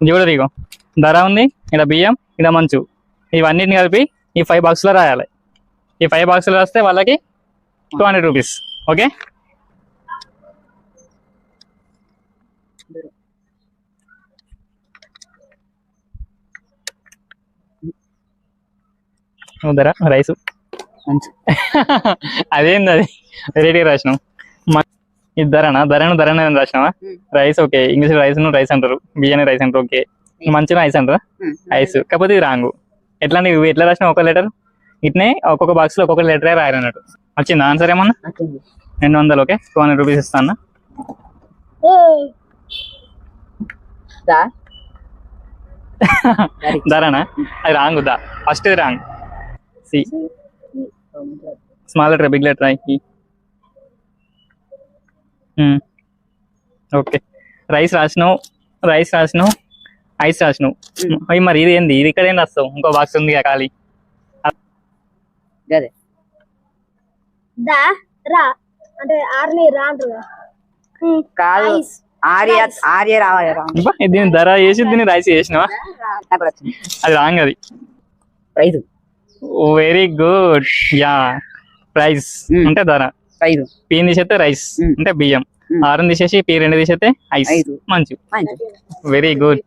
చూడరు ఇగో ధర ఉంది ఇక్కడ బియ్యం ఇక్కడ మంచు. ఇవన్నిటిని కలిపి ఈ ఫైవ్ బాక్స్లో రాయాలి. ఈ ఫైవ్ బాక్స్లో రాస్తే వాళ్ళకి టూ హండ్రెడ్ రూపీస్ ఓకే? ధర రైసు. మంచి. అదేంది అది? వెరైటీ రాసినాం. ఇది ధరనా? ధరను అని రాసినావా. Rice okay. ఇంగ్లీష్ రైస్ను రైస్ అంటారు. బియ్యాన్ని రైస్ అంటారు ఓకే. మంచిగా ఐస్ అంటారా? ఐస్ కాకపోతే ఇది రాంగు. ఎట్లా నువ్వు ఎట్లా రాసినావు ఒక లెటర్? ఇట్నే ఒక్కొక్క బాక్స్లో ఒక్కొక్క లెటరే రాయాలన్నట్టు వచ్చిందా? ఆన్సర్ ఏమన్నా? రెండు వందలు ఓకే. టూ హండ్రెడ్ రూపీస్ ఇస్తాను ధరనా? అది రాంగ్ దా. First wrong. C. Small letter big letter okay rice రాసినావు rice రాసినావు ఐస్ రాసినావు. Hmm. అయ్యి మరి ఇది ఏంది ఇది ఇక్కడ ఏం రాస్తావు? ఇంకో బాక్స్ ఉంది ఖాళీ. గదే. దా రా. అంటే ఆర్ని రా అంటారు కదా. ఉమ్, కాదు. ఐస్. ఆర్య రైస్. ఆర్య రావాలి రా. అబ్బా, దీని ధర వేసి దీన్ని రైస్ చేసినావా? అది రాంగ్ అది. Prize. Very good yeah price Hmm. అంటే ధర. ప్రైజ్ పీని తీసేస్తే రైస్. అంటే బియ్యం. ఆరుని తీసేసి పీ రెండు తీసేస్తే ఐస్ ఐదు. మంచి వెరీ గుడ్